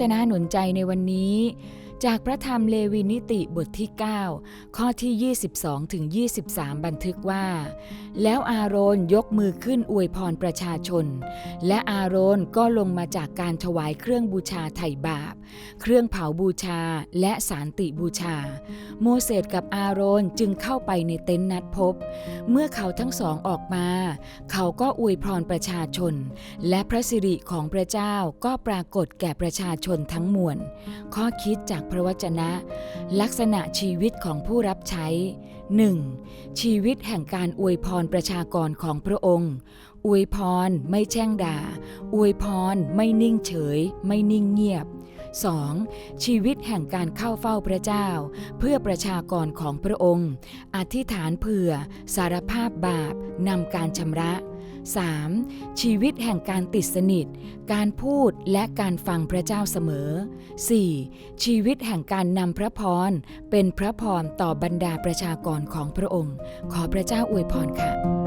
จนะหนุนใจในวันนี้ จากพระธรรมเลวีนิติบทที่ 9 ข้อที่ 22 ถึง 23 บันทึกว่า แล้วอาโรนยกมือขึ้นอวยพรประชาชน และอาโรนก็ลงมาจากการถวายเครื่องบูชาไถ่บาป เครื่องเผาบูชาและสารติบูชา โมเสสกับอาโรนจึงเข้าไปในเต็นท์นัดพบ เมื่อเขาทั้งสองออกมา เขาก็อวยพรประชาชน และพระสิริของพระเจ้าก็ปรากฏแก่ประชาชนทั้งมวลข้อคิดจากพระวจนะ ลักษณะชีวิตของผู้รับใช้ 1. ชีวิตแห่งการอวยพรประชากรของพระองค์ อวยพรไม่แช่งด่า อวยพรไม่นิ่งเฉย ไม่นิ่งเงียบ 2. ชีวิตแห่งการเข้าเฝ้าพระเจ้า เพื่อประชากรของพระองค์ อธิษฐานเผื่อ สารภาพบาปนำการชำระ 3. ชีวิตแห่งการติดสนิท การพูดและการฟังพระเจ้าเสมอ 4. ชีวิตแห่งการนำพระพร เป็นพระพรต่อบรรดาประชากรของพระองค์ ขอพระเจ้าอวยพรค่ะ